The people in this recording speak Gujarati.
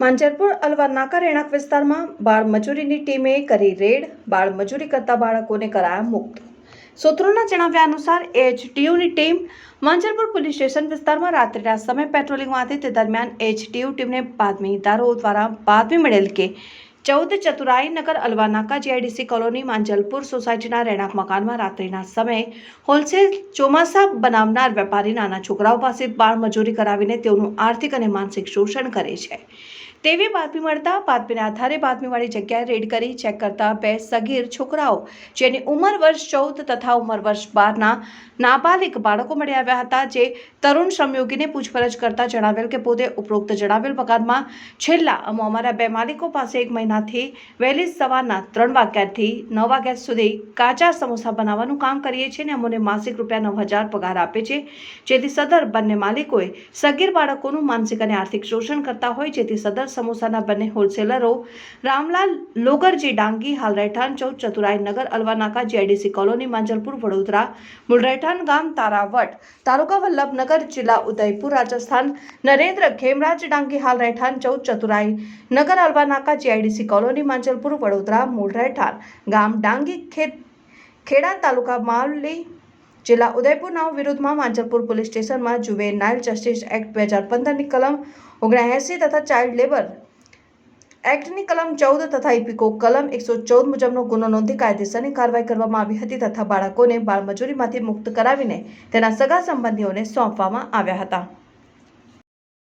માંજરપુર અલવા નાકા રહેણાંક વિસ્તારમાં બાળ મજૂરીની ટીમે કરી રેડ, બાળ મજૂરી કરતા બાળકોને કરાયા મુક્ત. સૂત્રોના જણાવ્યા અનુસાર, એચટીયુની ટીમ માંજરપુર પોલીસ સ્ટેશન વિસ્તારમાં રાત્રિના સમય પેટ્રોલિંગમાં હતી તે દરમિયાન એચટીયુ ટીમને બાતમીદારો દ્વારા બાતમી મળેલ કે ચૌદ ચતુરાઈ નગર અલવાનાકા જીઆઈડીસી કોલોની માંજલપુર સોસાયટીના રહેણાંક મકાનમાં રાત્રિના સમયે હોલસેલ ચોમાસા બનાવનાર વેપારી નાના છોકરાઓ પાસે બાળ મજૂરી કરાવીને તેઓનું આર્થિક અને માનસિક શોષણ કરે છે. તેવી બાતમી મળતા બાતમીના આધારે બાતમીવાળી જગ્યાએ રેડ કરી ચેક કરતા બે સગીર છોકરાઓ, જેની ઉંમર વર્ષ ચૌદ તથા ઉંમર વર્ષ બારના નાબાલિક બાળકો મળી આવ્યા હતા, જે તરુણ શ્રમયોગીને પૂછપરછ કરતા જણાવેલ કે પોતે ઉપરોક્ત જણાવેલ મકાનમાં છેલ્લા અમો અમારા બે માલિકો પાસે એક મહિનાથી વહેલી સવારના ત્રણ વાગ્યાથી નવ વાગ્યા સુધી કાચા સમોસા બનાવવાનું કામ કરીએ છીએ અને અમોને માસિક રૂપિયા નવ હજાર પગાર આપે છે, જેથી સદર બંને માલિકોએ સગીર બાળકોનું માનસિક અને આર્થિક શોષણ કરતા હોય, જેથી સદર સમોસાના બંને હોલસેલરો રામલાલ લોગરજી ડાંગી હાલ રહેઠાણ ચૌદ ચતુરાઈ નગર, અલવાનાકા, જીઆઈડીસી કોલોની, માંજલપુર, વડોદરા મૂળ રહેઠાણ ગામ, તારાવટ, તાલુકા વલ્લભનગર, જિલ્લા ઉદયપુર, રાજસ્થાન, નરેન્દ્ર, ખેમરાજ, ડાંગી હાલ રહેઠાણ ચૌદ ચતુરાઈ નગર, અલવાનાકા, જીઆઈડીસી કોલોની, માંજલપુર, વડોદરા મૂળ રહેઠાણ ગામ, ડાંગી ખેત, ખેડા તાલુકા માવલી જિલ્લા ઉદયપુરના વિરુદ્ધમાં માંજલપુર પોલીસ સ્ટેશનમાં જુવેનાઇલ જસ્ટિસ એક્ટ બે હજાર પંદરની કલમ ઓગણએંસી તથા ચાઇલ્ડ લેબર એક્ટની કલમ ચૌદ તથા ઇપિકો કલમ એકસો ચૌદ મુજબનો ગુનો નોંધી કાયદેસરની કાર્યવાહી કરવામાં આવી હતી તથા બાળકોને બાળમજૂરીમાંથી મુક્ત કરાવીને તેના સગા સંબંધીઓને સોંપવામાં આવ્યા હતા.